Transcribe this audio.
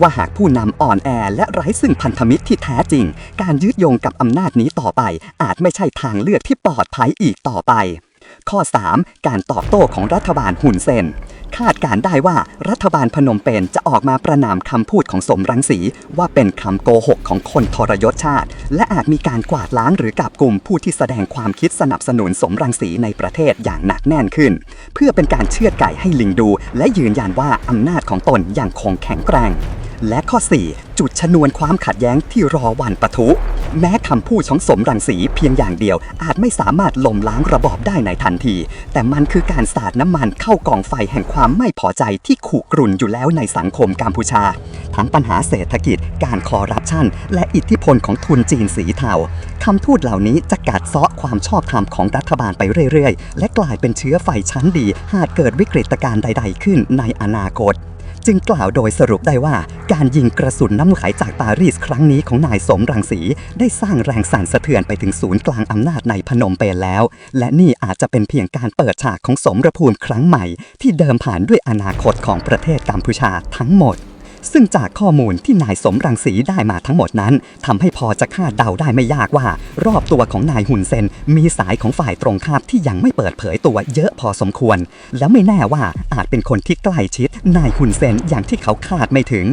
ว่าหากผู้นำอ่อนแอและไร้ซึ่งพันธมิตรที่แท้จริง การยืดโยงกับอำนาจนี้ต่อไป อาจไม่ใช่ทางเลือกที่ปลอดภัยอีกต่อไป ข้อ 3. การตอบโต้ของรัฐบาลฮุนเซนคาดการได้ว่ารัฐบาลพนมเปญจะออกมาประนามคำพูดของสมรังสี ว่าเป็นคำโกหกของคนทรยศชาติ และอาจมีการกวาดล้างหรือกับกลุ่มผู้ที่แสดงความคิดสนับสนุนสมรังสีในประเทศอย่างหนักแน่นขึ้น เพื่อเป็นการเชื่อดไก่ให้ลิงดู และยืนยันว่าอำนาจของตนยังคงแข็งแกร่ง และข้อ 4 จุดชนวนความขัดแย้งที่รอวันปะทุ แม้คำพูดของสมรังสีเพียงอย่างเดียว อาจไม่สามารถล้มล้างระบอบได้ในทันที แต่มันคือการสาดน้ำมันเข้ากองไฟแห่งความไม่พอใจที่ขุกรุ่นอยู่แล้วในสังคมกัมพูชา ทั้งปัญหาเศรษฐกิจ การคอร์รัปชัน และอิทธิพลของทุนจีนสีเทาคำพูดเหล่านี้จะกัดเซาะความชอบธรรมของรัฐบาลไปเรื่อยๆ และกลายเป็นเชื้อไฟชั้นดี หากเกิดวิกฤตการณ์ใด ๆ ขึ้นในอนาคต จึงกล่าวโดยสรุปได้ว่า การยิงกระสุนน้ำไหลจากปารีสครั้งนี้ของนายสมรังสี ได้สร้างแรงสั่นสะเทือนไปถึงศูนย์กลางอำนาจในพนมเปญแล้ว และนี่อาจจะเป็นเพียงการเปิดฉากของสมรภูมิครั้งใหม่ ที่เดิมผ่านด้วยอนาคตของประเทศกัมพูชาทั้งหมด ซึ่งจากข้อมูลที่นายสมรังสีได้มาทั้งหมดนั้นทำให้พอจะคาดเดาได้ไม่ยากว่า รอบตัวของนายหุ่นเซน มีสายของฝ่ายตรงข้ามที่ยังไม่เปิดเผยตัวเยอะพอสมควร แล้วไม่แน่ว่าอาจเป็นคนที่ใกล้ชิดนายหุ่นเซนอย่างที่เขาคาดไม่ถึง